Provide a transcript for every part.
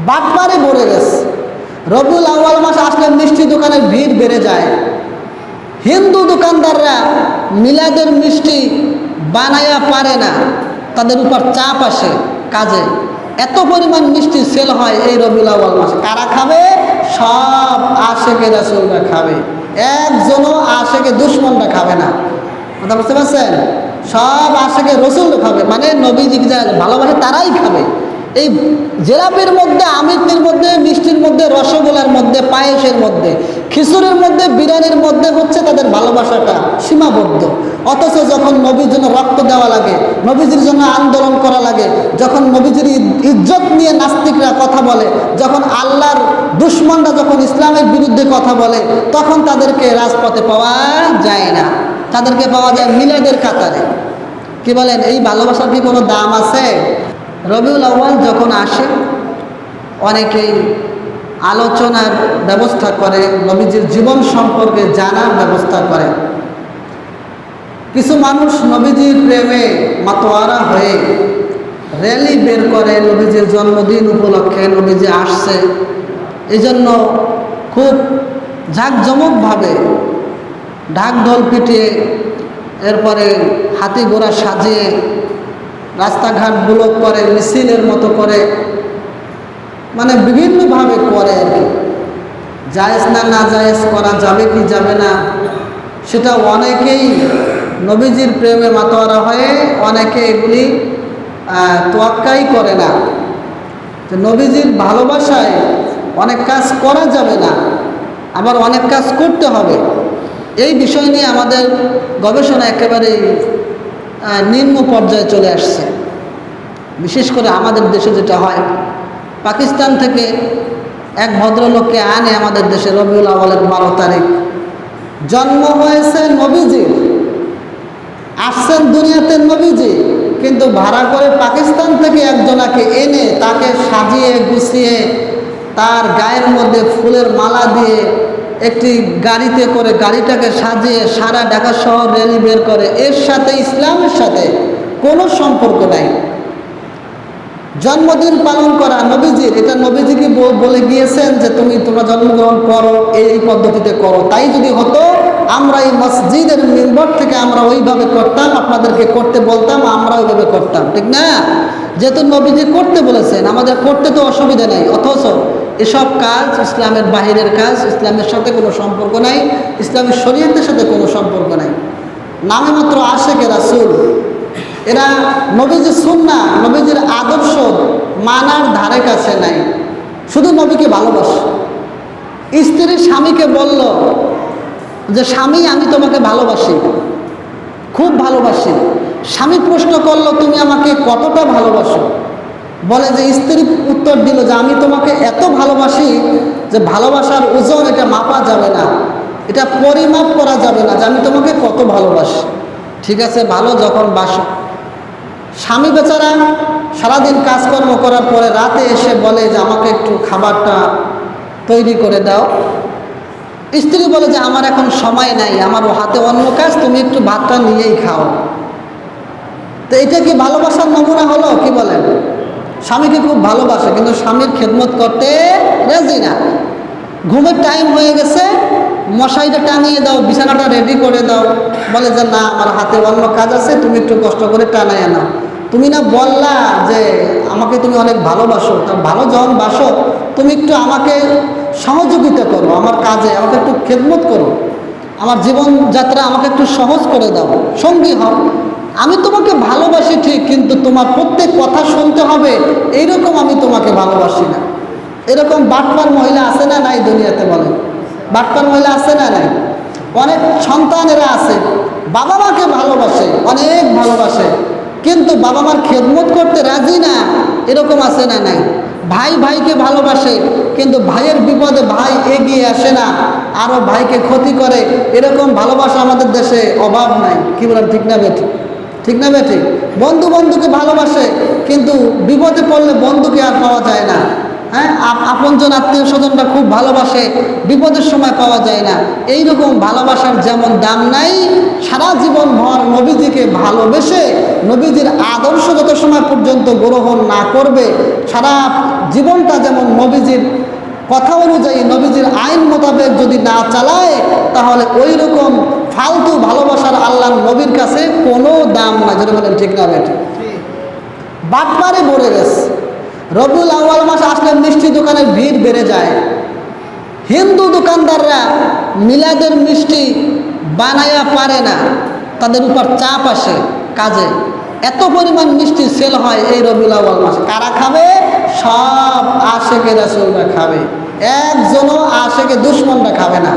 বাটপারে ভরে গেছে। রবিউল আউ্বাল মাস আসলে মিষ্টি দোকানের ভিড় বেড়ে যায়। হিন্দু দোকানদাররা মিলাদের মিষ্টি বানাইয়া পারে না। তাদের উপর চাপ আসে কাজে। এত পরিমাণ মিষ্টি সেল হয় এই রবিউল আউ্বাল মাসে। কারা খাবে? সব আশেকে রাসুলরা খাবে। একজনও আশেকে দুশ্মনরা খাবে না। কথা বুঝতে পারছেন? সব আশেকে রসুল খাবে। মানে নবীজিকে যারা ভালোবাসে তারাই খাবে। এই জেলাপির মধ্যে, আমিরটির মধ্যে, মিষ্টির মধ্যে, রসগোল্লার মধ্যে, পায়েসের মধ্যে, খিচুড়ির মধ্যে, বিরিয়ানির মধ্যে হচ্ছে তাদের ভালোবাসাটা সীমাবদ্ধ। অথচ যখন নবীর জন্য রক্ত দেওয়া লাগে, নবীজির জন্য আন্দোলন করা লাগে, যখন নবীজির ইজ্জত নিয়ে নাস্তিকরা কথা বলে, যখন আল্লাহর দুশ্মনরা যখন ইসলামের বিরুদ্ধে কথা বলে, তখন তাদেরকে রাজপথে পাওয়া যায় না। তাদেরকে পাওয়া যায় মিলাদের কাতারে। কি বলেন, এই ভালোবাসার কি কোনো দাম আছে? রবিউল আউ্বাল যখন আসে, অনেকেই আলোচনার ব্যবস্থা করে, নবীজির জীবন সম্পর্কে জানার ব্যবস্থা করে। কিছু মানুষ নবীজির প্রেমে মাতোয়ারা হয়ে র্যালি বের করে নবীজির জন্মদিন উপলক্ষে, নবীজি আসছে। এই জন্য খুব ঝাঁকজমকভাবে ঢাক ঢোল পিটিয়ে, এরপরে হাতি ঘোড়া সাজিয়ে রাস্তাঘাট ব্লক করে মিছিলের মতো করে মানে বিভিন্নভাবে করে আর কি। জায়েজ না না জায়েজ করা যাবে কি যাবে না, সেটা অনেকেই নবীজির প্রেমে মাতোয়ারা হয়ে অনেকে এগুলি তোয়াক্কাই করে না। যে নবীজির ভালোবাসায় অনেক কাজ করা যাবে না, আবার অনেক কাজ করতে হবে। এই বিষয় নিয়ে আমাদের গবেষণা একেবারেই নিম্ন পর্যায়ে চলে আসছে। বিশেষ করে আমাদের দেশে যেটা হয়, পাকিস্তান থেকে এক ভদ্রলোককে আনে আমাদের দেশে রবিউল আওয়ালের বারো তারিখ। জন্ম হয়েছে নবীজির আসছেন দুনিয়াতে নবীজি, কিন্তু ভাড়া করে পাকিস্তান থেকে একজনাকে এনে তাকে সাজিয়ে গুছিয়ে তার গায়ের মধ্যে ফুলের মালা দিয়ে একটি গাড়িতে করে গাড়িটাকে সাজিয়ে সারা ঢাকা শহর র্যালি বের করে। এর সাথে ইসলামের সাথে কোনো সম্পর্ক নাই। জন্মদিন পালন করা নবীজির, এটা নবীজি কি বলে গিয়েছেন যে তুমি, তোমরা জন্মগ্রহণ করো, এই পদ্ধতিতে করো। তাই যদি হতো, আমরা এই মসজিদের মেম্বর থেকে আমরা ওইভাবে করতাম, আপনাদেরকে করতে বলতাম, আমরা ওইভাবে করতাম। ঠিক না? যেহেতু নবীজি করতে বলেছেন, আমাদের করতে তো অসুবিধা নেই। অথচ এসব কাজ, ইসলামের বাহিরের কাজ, ইসলামের সাথে কোনো সম্পর্ক নাই, ইসলামের শরীয়তের সাথে কোনো সম্পর্ক নাই। নামে মাত্র আশেকে রাসুল, এরা নবীজির সুন্না নবীজির আদর্শ মানার ধারে কাছে নাই। শুধু নবীকে ভালোবাসে। স্ত্রী স্বামীকে বলল যে, স্বামী, আমি তোমাকে ভালোবাসি। খুব ভালোবাসি। স্বামী প্রশ্ন করল, তুমি আমাকে কতটা ভালোবাসো? বলে যে, স্ত্রী উত্তর দিল যে, আমি তোমাকে এত ভালোবাসি যে, ভালোবাসার ওজন এটা মাপা যাবে না। এটা পরিমাপ করা যাবে না যে, আমি তোমাকে কত ভালোবাসি। ঠিক আছে, ভালো যখন বাসো। স্বামী বেচারা সারাদিন কাজকর্ম করার পরে রাতে এসে বলে যে, আমাকে একটু খাবারটা তৈরি করে দাও। স্ত্রী বলে যে, আমার এখন সময় নাই, আমার হাতে অন্য কাজ, তুমি একটু ভাতটা নিয়েই খাও। তো এটা কি ভালোবাসার নমুনা হলো? কি বলেন? স্বামীকে খুব ভালোবাসে, কিন্তু স্বামীর খেদমত করতে রাজি না। ঘুমের টাইম হয়ে গেছে মশাইটা টানিয়ে দাও, বিছানাটা রেডি করে দাও। বলে যে, না, আমার হাতে অন্য কাজ আছে, তুমি একটু কষ্ট করে টানাই নাও। তুমি না বললা যে, আমাকে তুমি অনেক ভালোবাসো, তা ভালো যখন বাসো, তুমি একটু আমাকে সহযোগিতা করো আমার কাজে, আমাকে একটু খেদমত করো। আমার জীবনযাত্রা আমাকে একটু সহজ করে দাও, সঙ্গী হও। আমি তোমাকে ভালোবাসি ঠিক, কিন্তু তোমার প্রত্যেক কথা শুনতে হবে, এইরকম আমি তোমাকে ভালোবাসি না। এরকম বাটপার মহিলা আছে না নাই দুনিয়াতে বলে বাটপার মহিলা আছে না নাই? অনেক সন্তানেরা আছে, বাবা মাকে ভালোবাসে, অনেক ভালোবাসে, কিন্তু বাবা মার খেদমত করতে রাজি না, এরকম আছে না নাই? ভাই ভাইকে ভালোবাসে, কিন্তু ভাইয়ের বিপদে ভাই এগিয়ে আসে না আরও ভাইকে ক্ষতি করে, এরকম ভালোবাসা আমাদের দেশে অভাব নাই। কি বলেন, ঠিক না বেঠিক? ঠিক না বেঠিক বন্ধু বন্ধুকে ভালোবাসে, কিন্তু বিপদে পড়লে বন্ধুকে আর পাওয়া যায় না। হ্যাঁ? আপ- আপনজন আত্মীয় স্বজনরা খুব ভালোবাসে, বিপদের সময় পাওয়া যায় না। এই রকম ভালোবাসার যেমন দাম নাই, সারা জীবন ভর নবীজিকে ভালোবেসে, নবীজির আদর্শ যত সময় পর্যন্ত গ্রহণ না করবে, সারা জীবনটা যেমন নবীজির কথা অনুযায়ী নবীজির আইন মোতাবেক যদি না চালায়, তাহলে ওই রকম ফালতু ভালোবাসার আল্লাহ নবীর কাছে কোনো দাম না যেটা বলেন, ঠিক না বেঠিক বাটপারে ভরে গেছে। রবিউল আউয়াল মাস আসলে মিষ্টি দোকানের ভিড় বেড়ে যায়। হিন্দু দোকানদাররা মিলাদের মিষ্টি বানায়া পারে না। তাদের উপর চাপ আসে কাজে। এত পরিমাণ মিষ্টি সেল হয় এই রবিউল আউয়াল মাসে। কারা খাবে? সব আশেকে রাসুলরা খাবে। একজনও আশেকে দুশ্মনরা খাবে না।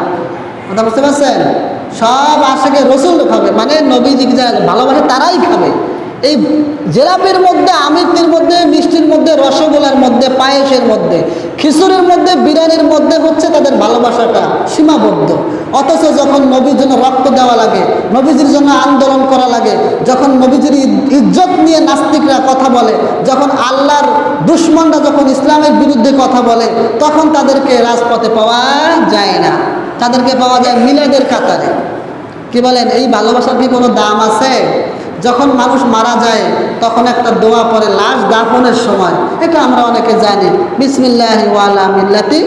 কথা বুঝতে পারছেন? সব আশেকে রসুল খাবে মানে নবীজিকে যারা ভালোবাসে তারাই খাবে। এই জেলাপির মধ্যে, আমিরটির মধ্যে, মিষ্টির মধ্যে, রসগোল্লার মধ্যে, পায়েসের মধ্যে, খিচুড়ির মধ্যে, বিরিয়ানির মধ্যে হচ্ছে তাদের ভালোবাসাটা সীমাবদ্ধ। অথচ যখন নবীর জন্য রক্ত দেওয়া লাগে, নবীজির জন্য আন্দোলন করা লাগে, যখন নবীজির ইজ্জত নিয়ে নাস্তিকরা কথা বলে, যখন আল্লাহর দুশ্মনরা যখন ইসলামের বিরুদ্ধে কথা বলে, তখন তাদেরকে রাজপথে পাওয়া যায় না। তাদেরকে পাওয়া যায় মিলাদের কাতারে। কি বলেন, এই ভালোবাসার কি কোনো দাম আছে? যখন মানুষ মারা যায়, তখন একটা দোয়া পরে লাশ দাফনের সময়। এটা আমরা অনেকে জানি, বিসমিল্লাহ ওয়ালা মিল্লাতি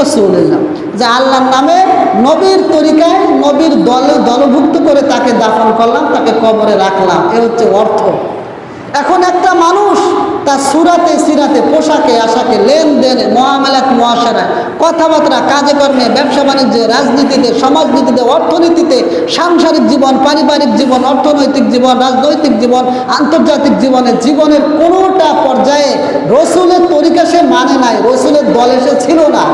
রসুল্লাহ যে আল্লাহর নামে নবীর তরিকায়, নবীর দলে দলভুক্ত করে তাকে দাফন করলাম, তাকে কবরে রাখলাম। এ হচ্ছে অর্থ। এখন একটা মানুষ তার সুরাতে, সিরাতে, পোশাকে, আশাকে, লেনদেনে মহামেলাত মহাসারায়, কথাবার্তা, কাজে কর্মে, ব্যবসা বাণিজ্যে, রাজনীতিতে, সমাজনীতিতে, অর্থনীতিতে, সাংসারিক জীবন, পারিবারিক জীবন, অর্থনৈতিক জীবন, রাজনৈতিক জীবন, আন্তর্জাতিক জীবনে, জীবনের কোনোটা পর্যায়ে রসুলের তরিকা সে মানে নাই, রসুলের দল এসে ছিল না।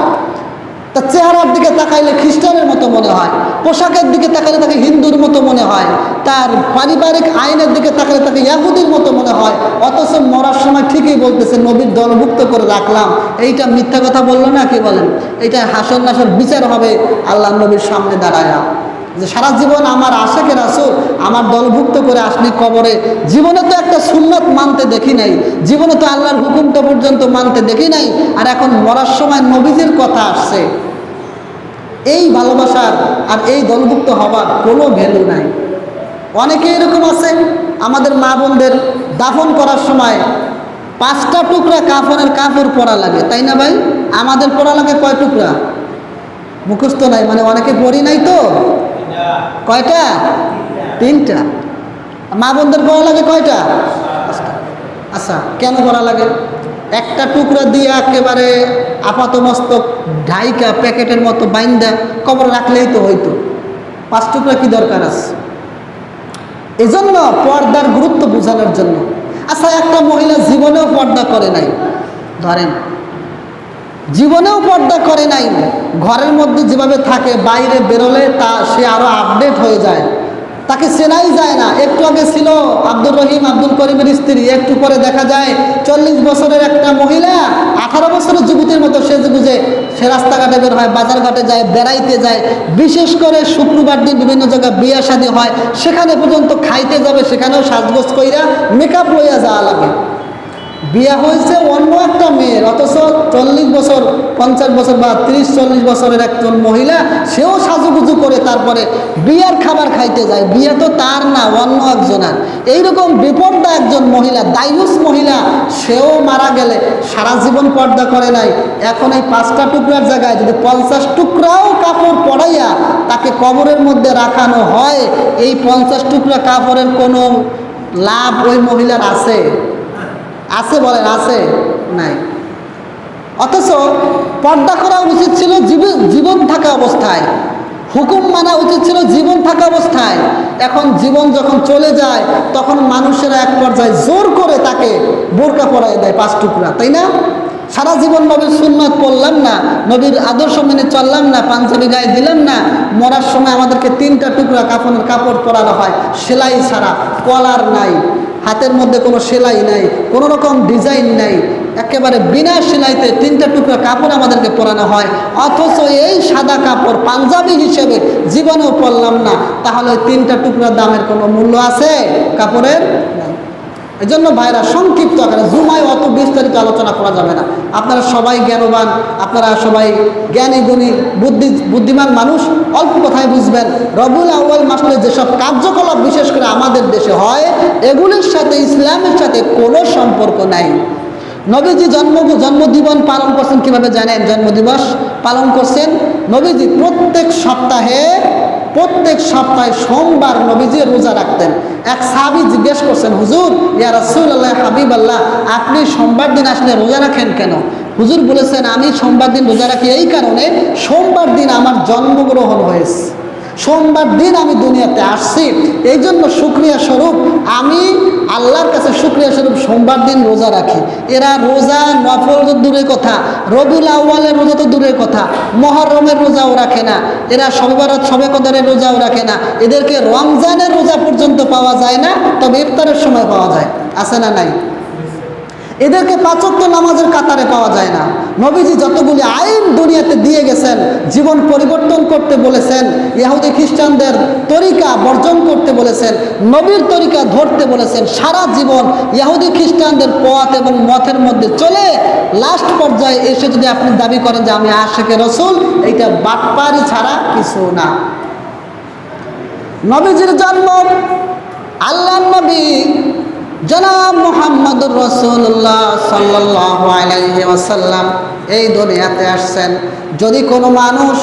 তার চেহারার দিকে তাকাইলে খ্রিস্টানের মতো মনে হয়, পোশাকের দিকে তাকালে তাকে হিন্দুর মতো মনে হয়, তার পারিবারিক আইনের দিকে তাকালে তাকে ইয়াহুদির মতো মনে হয়, অথচ মরার সময় ঠিকই বলতেছে, নবীর দলভুক্ত করে রাখলাম। এইটা মিথ্যা কথা বলল না কি বলেন? এইটা হাসর নাসর বিচার হবে আল্লাহ নবীর সামনে দাঁড়ায়া। যে সারা জীবন আমার আশাকের আসল আমার দলভুক্ত করে আসলি কবরে, জীবনে তো একটা সুন্নত মানতে দেখি নাই, জীবনে তো আল্লাহর হুকুমটা পর্যন্ত মানতে দেখি নাই, আর এখন মরার সময় নবীজির কথা আসছে। এই ভালোবাসার আর এই দলভুক্ত হবার কোনো ভ্যালু নাই। অনেকে এরকম আছে, আমাদের মা বোনদের দাফন করার সময় পাঁচটা টুকরা কাফনের কাপড় পরা লাগে, তাই না ভাই? আমাদের পরা লাগে কয় টুকরা? মুখস্থ নাই মানে অনেকে পড়ি নাই তো? কয়টা? তিনটা। মা বোনদের পরা লাগে কয়টা? আচ্ছা কেন পরা লাগে? একটা টুকরা দিয়ে একেবারে আপাত মস্তক ঢাইকা প্যাকেটের মতো বাইন্দা কবর রাখলেই তো হইতো। পাঁচ টুকরা কি দরকার আছে? এজন্য পর্দার গুরুত্ব বোঝানোর জন্য। আচ্ছা একটা মহিলা জীবনেও পর্দা করে নাই। ধরেন, জীবনেও পর্দা করে নাই। ঘরের মধ্যে যেভাবে থাকে, বাইরে বেরোলে তা সে আরও আপডেট হয়ে যায়। তাকে চেনাই যায় না। একটু আগে ছিল আব্দুর রহিম, আব্দুল করিমের স্ত্রী। একটু পরে দেখা যায় চল্লিশ বছরের একটা মহিলা, আঠারো বছরের যুবতীর মতো সেজে বুঝে সে রাস্তাঘাটে বের হয় বাজার ঘাটে যায়, বেড়াইতে যায়। বিশেষ করে শুক্রবার দিন বিভিন্ন জায়গায় বিয়া শাদী হয়। সেখানে পর্যন্ত খাইতে যাবে, সেখানেও সাজগোজ কইরা মেকআপ লইয়া যাওয়া লাগে। বিয়ে হয়েছে অন্য একটা মেয়ের, অথচ চল্লিশ বছর, পঞ্চাশ বছর বা তিরিশ, চল্লিশ বছরের একজন মহিলা, সেও সাজুগুজু করে তারপরে বিয়ার খাবার খাইতে যায়। বিয়ে তো তার না, অন্য একজনের। এইরকম বিপর্দা একজন মহিলা, দায়ুস মহিলা, সেও মারা গেলে সারা জীবন পর্দা করে নাই। এখন এই পাঁচটা টুকরার জায়গায় যদি পঞ্চাশ টুকরাও কাপড় পড়াইয়া তাকে কবরের মধ্যে রাখানো হয়, এই পঞ্চাশ টুকরা কাপড়ের কোনো লাভ ওই মহিলার আছে? আছে বলেন, আছে? নাই। অথচ পর্দা করা উচিত ছিল জীবন থাকা অবস্থায়। হুকুম মানা উচিত ছিল জীবন থাকা অবস্থায়। এখন জীবন যখন চলে যায়, তখন মানুষেরা এক পর্যায়ে জোর করে তাকে বোরকা পরাই দেয় পাঁচ টুকরা, তাই না? সারা জীবন নবীর সুন্নত পড়লাম না, নবীর আদর্শ মেনে চললাম না, পাঞ্জাবি গায়ে দিলাম না, মরার সময় আমাদেরকে তিনটা টুকরা কাপড়ের কাপড় পরানো হয়, সেলাই ছাড়া, কলার নাই। হাতের মধ্যে কোনো সেলাই নাই, কোনো রকম ডিজাইন নাই, একেবারে বিনা সেলাইতে তিনটা টুকরা কাপড় আমাদেরকে পরানো হয়। অথচ এই সাদা কাপড় পাঞ্জাবি হিসেবে জীবনেও পরলাম না। তাহলে তিনটা টুকরা দামের কোনো মূল্য আছে? কাপড়ের? নাই এই জন্য ভাইরা সংক্ষিপ্ত আকারে জুমায় অত বিস্তারিত আলোচনা করা যাবে না। আপনারা সবাই জ্ঞানবান, আপনারা সবাই জ্ঞানী, গুণী, বুদ্ধি, বুদ্ধিমান মানুষ, অল্প কথায় বুঝবেন। রবুল আউ্বাল মাসলে যেসব কার্যকলাপ বিশেষ করে আমাদের দেশে হয়, এগুলির সাথে, ইসলামের সাথে কোনো সম্পর্ক নাই। নবীজি জন্ম জন্মদিবন পালন করছেন কীভাবে জানেন? জন্মদিবস পালন করছেন নবীজি প্রত্যেক সপ্তাহে প্রত্যেক সপ্তাহে সোমবার নবীজি রোজা রাখতেন। এক সাহাবি জিজ্ঞেস করছেন, হুজুর, ইয়া রাসূলুল্লাহ হাবিব আল্লাহ আপনি সোমবার দিন আসলে রোজা রাখেন কেন? হুজুর বলেছেন, আমি সোমবার দিন রোজা রাখি এই কারণে, সোমবার দিন আমার জন্মগ্রহণ হয়েছে। সোমবার দিন আমি দুনিয়াতে আসছি। এই জন্য শুক্রিয়া স্বরূপ, আমি আল্লাহর কাছে শুক্রিয়া স্বরূপ সোমবার দিন রোজা রাখি। এরা রোজা নফল তো দূরের কথা, রবিউল আউ্বালের রোজা তো দূরের কথা, মহরমের রোজাও রাখে না। এরা সবে বারাত সবে কদরের রোজাও রাখে না। এদেরকে রমজানের রোজা পর্যন্ত পাওয়া যায় না, তবে ইফতারের সময় পাওয়া যায়। আছে না নাই? এদেরকে পাচক্য নামাজের কাতারে পাওয়া যায় না। নবীজি যতগুলি আইন দুনিয়াতে দিয়ে গেছেন, জীবন পরিবর্তন করতে বলেছেন ইহুদি খ্রিস্টানদের তরিকা বর্জন করতে বলেছেন, নবীর তরিকা ধরতে বলেছেন, সারা জীবন ইহুদি খ্রিস্টানদের পথ এবং মথের মধ্যে চলে লাস্ট পর্যায়ে এসে যদি আপনি দাবি করেন যে আমি আশেকে রসুল, এইটা বাটপারি ছাড়া কিছু না। নবীজির জন্ম আল্লাহ নবী জনাব মোহাম্মদুর রসুল্লাহ ওয়াসাল্লাম এই দুনিয়াতে আসছেন। যদি কোনো মানুষ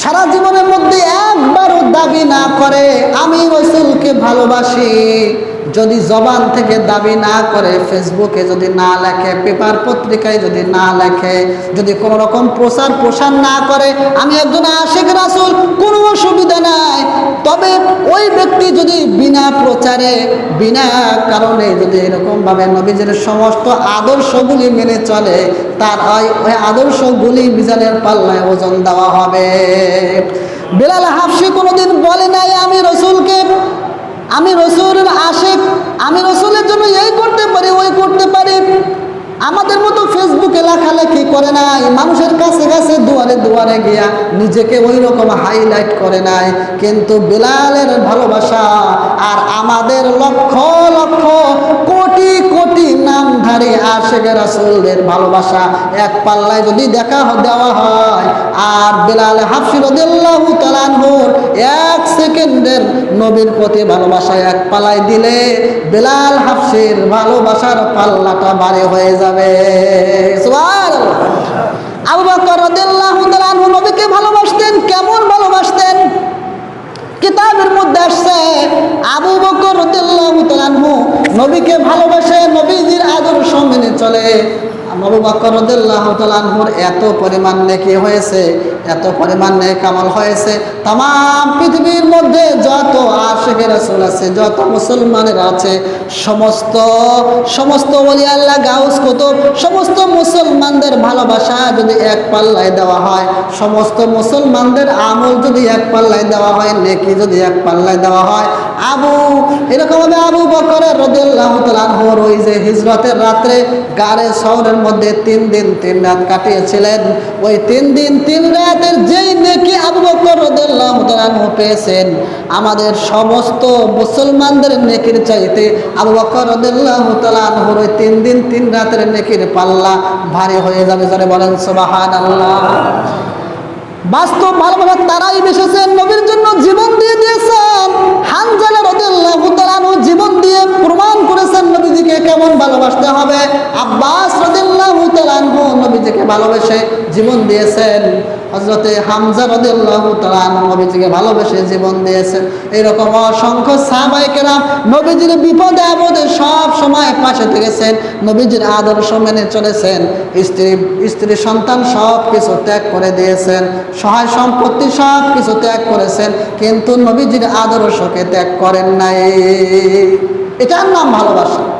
সারা জীবনের মধ্যে একবারও দাবি না করে, আমি রসুলকে ভালোবাসি যদি জবান থেকে দাবি না করে ফেসবুকে যদি না লেখে, পেপার পত্রিকায় যদি না লেখে, যদি কোনো রকম প্রচার প্রসার না করে, আমি একজন আশেখ রাসুল, কোনো অসুবিধা নাই। তবে ওই ব্যক্তি যদি বিনা প্রচারে, বিনা কারণে যদি এরকমভাবে নবীজের সমস্ত আদর্শগুলি মেনে চলে, তার ওই আদর্শগুলি মিজানের পাল্লায় ওজন দেওয়া হবে। বেলাল হাফসি কোনোদিন বলে নাই, আমি রসুলকে আমি রসুলের আশেক, আমি রসুলের জন্য এই করতে পারি, ওই করতে পারি। আমাদের মতো ফেসবুকে লেখালেখি করে নাই, মানুষের কাছে কাছে দুয়ারে দুয়ারে গিয়া নিজেকে ওই রকম হাইলাইট করে নাই। কিন্তু বেলালের ভালোবাসা আর আমাদের লক্ষ লক্ষ কোটি কোটি নামধারী আশেখ রাসুলদের ভালোবাসা এক পাল্লায় যদি দেখা দেওয়া হয়, আর বেলাল হাফসি রদিল্লাহু তালানহুর এক সেকেন্ডের নবীর প্রতি ভালোবাসা এক পাল্লায় দিলে বেলাল হাফসির ভালোবাসার পাল্লাটা বাড়ে হয়ে যাবে। আবু বকর রাদিয়াল্লাহু তাআলা নবীকে ভালোবাসতেন, কেমন ভালোবাসতেন কিতাবের মধ্যে আসছে, আবু বকর রাদিয়াল্লাহু তাআলা নবীকে ভালোবাসে, নবীজির আদর মেনে চলে। এত পরিমাণ নেকি হয়েছে, এত পরিমাণ নেক হয়েছে। তাম পৃথিবীর মধ্যে আশেখ রাসূল আছে, যত মুসলমানের আছে, সমস্ত সমস্ত ওলি আল্লাহ গাউস কুতুব, সমস্ত মুসলমানদের ভালোবাসা যদি এক পাল্লায় দেওয়া হয়, সমস্ত মুসলমানদের আমল যদি এক পাল্লায় দেওয়া হয়, নেকি যদি এক পাল্লায় দেওয়া হয়, আবু, এরকম ভাবে আবু বকরের রদিয়াল্লাহু তাআলা আনহুর ওই যে হিজরতের রাত্রে গাড়ে শহরের মধ্যে তিন দিন তিন রাত কাটিয়েছিলেন। ওই তিন দিন তিন রাতের যেই রদিয়াল্লাহু পেয়েছেন। আমাদের সমস্ত মুসলমানদের নেকির চাইতে আবু বকর রদিয়াল্লাহু তাআলা ওই তিন দিন, তিন রাতের নেকির পাল্লা ভারী হয়ে যাবে। যারা বলেন, সুবহানাল্লাহ। বাস্তব ভালোভাবে তারাই বেসেছেন নবীর জন্য জীবন দিয়ে দিয়েছেন। হানজালা রাদিয়াল্লাহু তাআলা জীবন দিয়ে প্রমাণ করেছেন নবীজিকে কেমন ভালোবাসতে হবে। আব্বাস নবীজিকে ভালোবেসে জীবন দিয়েছেন। হযরতে হামজা রাদিয়াল্লাহু তাআলা নবীজিকে ভালোবেসে জীবন দিয়েছেন। এরকম অসংখ্য সাহাবায়ে নবীজির বিপদে আপদে সব সময় পাশে থেকেছেন, নবীজির আদর্শ মেনে চলেছেন, স্ত্রী স্ত্রী সন্তান সব কিছু ত্যাগ করে দিয়েছেন, সহায় সম্পত্তি সব কিছু ত্যাগ করেছেন, কিন্তু নবীজির আদর্শকে ত্যাগ করেন নাই। এটার নাম ভালোবাসা।